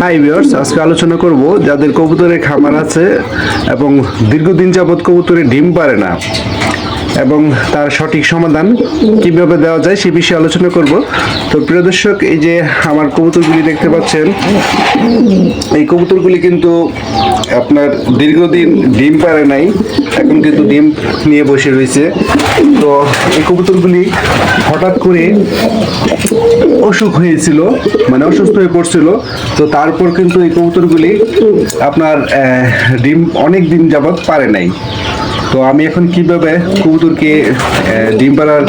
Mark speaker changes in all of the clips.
Speaker 1: Hi viewers আজকে আলোচনা করব যাদের কবুতরের খামার আছে এবং দীর্ঘদিন যাবৎ কবুতরে ডিম পারে না। এবং তার সঠিক সমাধান কীভাবে দেওয়া যায় সে বিষয়ে আলোচনা করব। তো প্রিয় দর্শক, এই যে আমার কবুতরগুলি দেখতে পাচ্ছেন, এই কবুতরগুলি কিন্তু আপনার দীর্ঘদিন ডিম পারে নাই, এখন কিন্তু ডিম নিয়ে বসে রয়েছে। তো এই কবুতরগুলি হঠাৎ করে অসুখ হয়েছিল মানে অসুস্থ হয়ে পড়ছিল। তো তারপর কিন্তু এই কবুতরগুলি আপনার ডিম অনেক দিন যাবৎ পারে নাই। তো আমি এখন কীভাবে কবুতরকে ডিম পাড়ার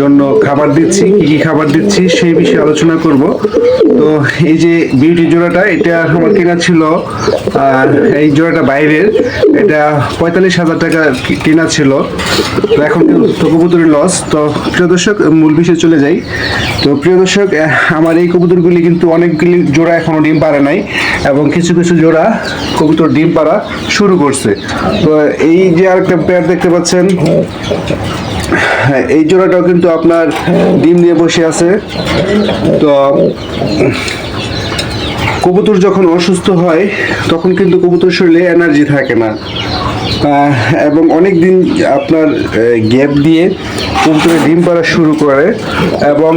Speaker 1: জন্য খাবার দিচ্ছি, কি কি খাবার দিচ্ছি সেই বিষয়ে আলোচনা করব। তো এই যে বিউটি জোড়াটা, এটা আমার কেনা ছিল, আর এই জোড়াটা বাইরের, এটা পঁয়তাল্লিশ হাজার টাকা কেনা ছিল। তো এখন তো কবুতরের লস তো প্রিয় দর্শক, মূল বিষয়ে চলে যাই। তো প্রিয় দর্শক আমার এই কবুতরগুলি কিন্তু অনেকগুলি জোড়া এখনও ডিম পারে নাই, এবং কিছু কিছু জোড়া কবুতর ডিম পাড়া শুরু করছে। তো এই যে আরেকটা পেয়ার দেখতে পাচ্ছেন হ্যাঁ এই জোড়াটাও কিন্তু আপনার ডিম নিয়ে বসে আছে। তো, কবুতর যখন অসুস্থ হয়, তখন কিন্তু কবুতর শরীরে এনার্জি থাকে না। এবং অনেক দিন আপনার গ্যাপ দিয়ে কবুতরে ডিম পাড়া শুরু করে এবং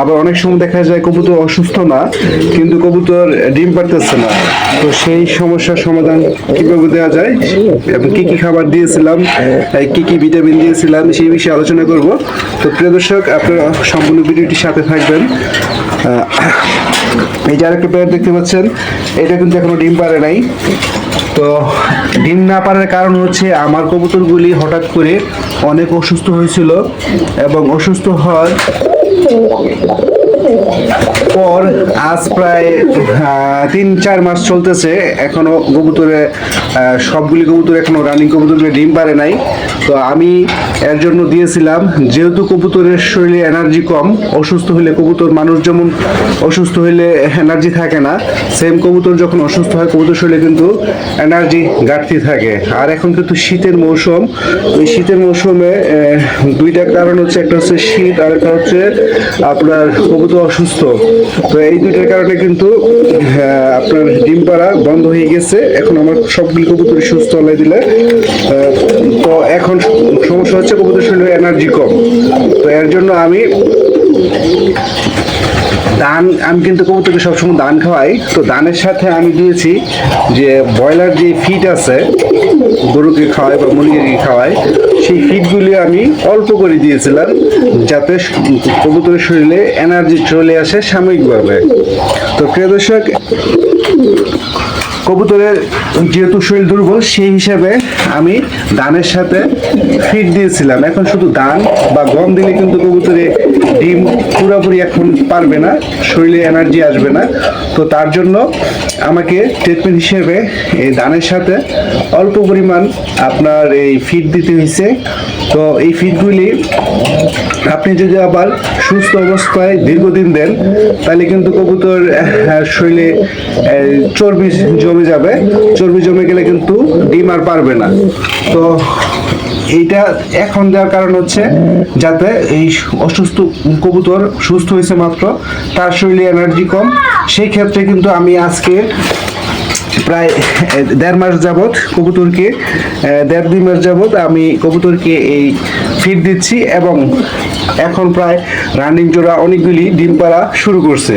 Speaker 1: আবার অনেক সময় দেখা যায় কবুতর অসুস্থ না, কিন্তু কবুতর ডিম পারতেছে না। তো সেই সমস্যার সমাধান কীভাবে দেওয়া যায় এবং কি কি খাবার দিয়েছিলাম কি কি ভিটামিন দিয়েছিলাম, সেই বিষয়ে আলোচনা করব। তো প্রিয় দর্শক, আপনারা সম্পূর্ণ ভিডিওটির সাথে থাকবেন। এই যে আরেকটা পেয়ার দেখতে পাচ্ছেন, এটা কিন্তু এখনও ডিম পারে নাই। তো ডিম না পারার কারণ হচ্ছে আমার কবুতরগুলি হঠাৎ করে অনেক অসুস্থ হয়েছিল এবং অসুস্থ হওয়ার পর আজ প্রায় তিন, চার মাস চলতেছে। এখনও কবুতরে সবগুলি কবুতর এখনও রানিং কবুতরগুলি ডিম পারে নাই। তো আমি এর জন্য দিয়েছিলাম, যেহেতু কবুতরের শরীরে এনার্জি কম, অসুস্থ হলে কবুতর মানুষ যেমন অসুস্থ হলে এনার্জি থাকে না সেম কবুতর যখন অসুস্থ হয়, কবুতর শরীরে কিন্তু এনার্জি ঘাটতি থাকে। আর এখন কিন্তু শীতের মৌসুম, ওই শীতের মৌসুমে দুইটা কারণ হচ্ছে, একটা হচ্ছে শীত আর একটা হচ্ছে আপনার কবুতর অসুস্থ, তো এই দুইটার কারণে কিন্তু আপনার ডিম পাড়া বন্ধ হয়ে গেছে। এখন আমার সবগুলি কবুতর সুস্থ হলে দিলে তো এখন সমস্যা হচ্ছে কবুতর শরীরে এনার্জি কম। তো এর জন্য আমি ধান, আমি কিন্তু কবুতরকে সবসময় ধান খাওয়াই। তো ধানের সাথে আমি দিয়েছি যে ব্রয়লার যে ফিড আছে, গরুকে খাওয়াই বা মুরগিকে খাওয়াই সেই ফিডগুলি আমি অল্প করে দিয়েছিলাম যাতে কবুতরের শরীরে এনার্জি চলে আসে সাময়িকভাবে। তো প্রিয় দর্শক, কবুতরের যেহেতু শরীর দুর্বল, সেই হিসাবে আমি দানের সাথে ফিট দিয়েছিলাম। এখন শুধু দান বা গম দিলে কিন্তু কবুতরে পুরোপুরি এখন পারবে না, শরীরে এনার্জি আসবে না। তো তার জন্য আমাকে ট্রিটমেন্ট হিসেবে এই ধানের সাথে অল্প পরিমাণ আপনার এই ফিট দিতে হয়েছে। তো এই ফিটগুলি আপনি যদি আবার সুস্থ অবস্থায় দীর্ঘদিন দেন, তাহলে কিন্তু কবুতর শরীরে চর্বি জমে যাবে। চর্বি জমে গেলে কিন্তু ডিম আর পারবে না। তো এইটা এখন দেওয়ার কারণ হচ্ছে যাতে এই অসুস্থ কবুতর সুস্থ হয়েছে মাত্র, তার শরীরে এনার্জি কম। সেই ক্ষেত্রে কিন্তু আমি আজকে প্রায় দেড় মাস যাবৎ কবুতরকে দেড় দুই মাস যাবৎ আমি কবুতরকে এই ফিড দিচ্ছি এবং এখন প্রায় রানিং জোড়া অনেকগুলি ডিম পাড়া শুরু করছে।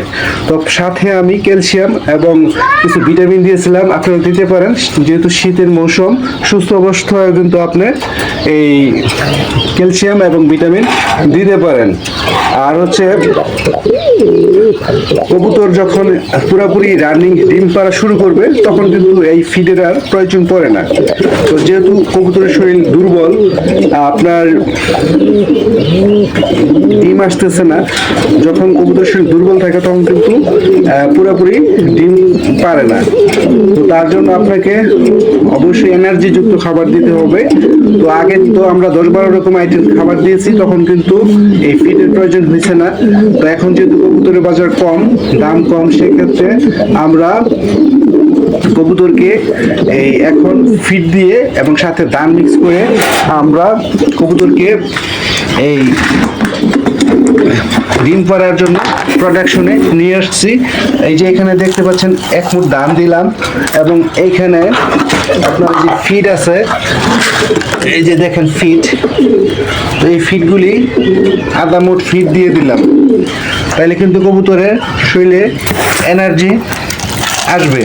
Speaker 1: তো সাথে আমি ক্যালসিয়াম এবং কিছু ভিটামিন দিয়েছিলাম, আপনারা দিতে পারেন। যেহেতু শীতের মৌসুম, সুস্থ অবস্থায় কিন্তু আপনি এই ক্যালসিয়াম এবং ভিটামিন দিতে পারেন। আর হচ্ছে কবুতর যখন পুরোপুরি রানিং ডিম পাড়া শুরু করবে, তখন কিন্তু এই ফিডের আর প্রয়োজন পড়ে না। তো যেহেতু কবুতরের শরীর দুর্বল, আপনার ডিম আসতেছে না, যখন কবুতরের শরীর দুর্বল থাকে, তখন কিন্তু পুরোপুরি ডিম পারে না। তো তার জন্য আপনাকে অবশ্যই এনার্জি যুক্ত খাবার দিতে হবে। তো আগে তো আমরা দশ বারো রকম আইটেম খাবার দিয়েছি, তখন কিন্তু এই ফিডের প্রয়োজন হয়েছে না। তো এখন যেহেতু কবুতরের বাজার কম, দাম কম, সেক্ষেত্রে আমরা কবুতরকে এই এখন ফিট দিয়ে এবং সাথে দাম মিক্স করে আমরা কবুতরকে এই ডিম পাড়ার জন্য প্রোডাকশনে নিয়ে আসছি। এই যে এখানে দেখতে পাচ্ছেন, এক মুঠ দাম দিলাম এবং এইখানে আপনার যে ফিড আছে, এই যে দেখেন ফিড এই ফিডগুলি আধা মুঠ ফিড দিয়ে দিলাম। তাইলে কিন্তু কবুতরের শরীরে এনার্জি আসবে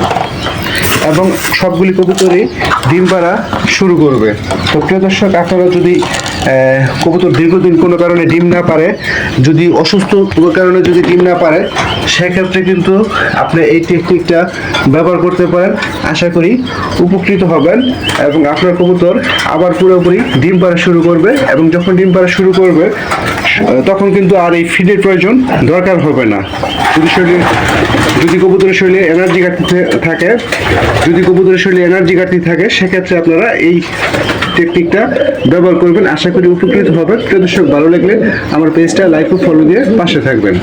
Speaker 1: এবং সবগুলি কবুতরই ডিম পাড়া শুরু করবে। তো প্রিয় দর্শক, আপনারা যদি কবুতর দীর্ঘদিন কোনো কারণে ডিম না পারে, যদি অসুস্থ কোনো কারণে যদি ডিম না পারে, সেক্ষেত্রে কিন্তু আপনি এই টেকনিকটা ব্যবহার করতে পারেন। আশা করি উপকৃত হবেন এবং আপনার কবুতর আবার পুরোপুরি ডিম পাড়া শুরু করবে এবং যখন ডিম পাড়া শুরু করবে তখন কিন্তু আর এই ফিডের প্রয়োজন দরকার হবে না। যদি শরীরে, যদি কবুতরের শরীরে এনার্জি ঘাটতি থাকে, যদি কবুতরের শরীরে এনার্জি ঘাটতি থাকে, সেক্ষেত্রে আপনারা এই টেকনিকটা ব্যবহার করবেন। আশা করি উপকৃত হবেন প্রিয় দর্শক, ভালো লাগলে আমার পেজটা লাইক ও ফলো দিয়ে পাশে থাকবেন।